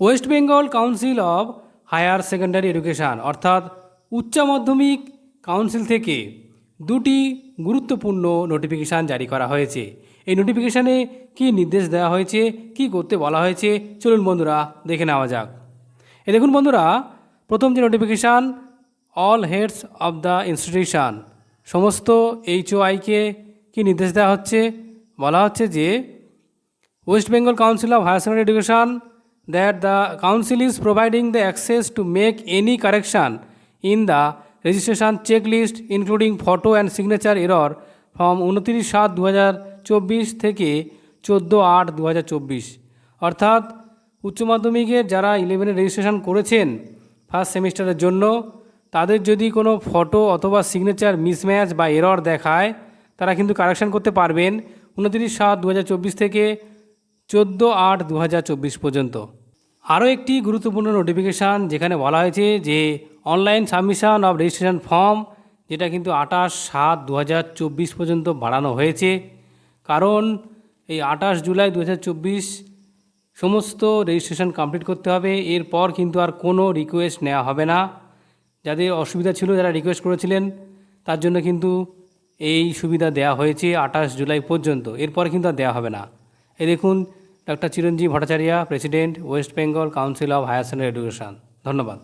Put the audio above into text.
West Bengal council of higher secondary education অর্থাৎ উচ্চ মাধ্যমিক কাউন্সিল থেকে দুটি গুরুত্বপূর্ণ নোটিফিকেশান জারি করা হয়েছে। এই নোটিফিকেশানে কী নির্দেশ দেওয়া হয়েছে, কী করতে বলা হয়েছে, চলুন বন্ধুরা দেখে নেওয়া যাক। এ দেখুন বন্ধুরা, প্রথম যে notification all heads of the institution সমস্ত এইচওআইকে কি নির্দেশ দেওয়া হচ্ছে? বলা হচ্ছে যে West Bengal council of higher Secondary Education that the council is providing the access to make any correction in the registration checklist, including photo and signature error, from উনত্রিশ সাত দু থেকে চোদ্দ আট দু অর্থাৎ উচ্চ মাধ্যমিকের যারা ইলেভেনে রেজিস্ট্রেশন করেছেন ফার্স্ট সেমিস্টারের জন্য, তাদের যদি কোনো ফটো অথবা সিগনেচার মিসম্যাচ বা এরর দেখায়, তারা কিন্তু কারেকশন করতে পারবেন উনত্রিশ সাত দু থেকে চোদ্দ আট দু পর্যন্ত। আরও একটি গুরুত্বপূর্ণ নোটিফিকেশান যেখানে বলা হয়েছে যে online submission of registration form যেটা কিন্তু আঠাশ সাত দু পর্যন্ত বাড়ানো হয়েছে। কারণ এই আঠাশ জুলাই দু হাজার চব্বিশ সমস্ত রেজিস্ট্রেশন কমপ্লিট করতে হবে, এরপর কিন্তু আর কোনো রিকোয়েস্ট নেওয়া হবে না। যাদের অসুবিধা ছিল, যারা রিকোয়েস্ট করেছিলেন, তার জন্য কিন্তু এই সুবিধা দেওয়া হয়েছে আঠাশ জুলাই পর্যন্ত। এরপর কিন্তু আর দেওয়া হবে না। এই দেখুন doctor Chiranjib Bhattacharya president West Bengal council of higher secondary education. ধন্যবাদ।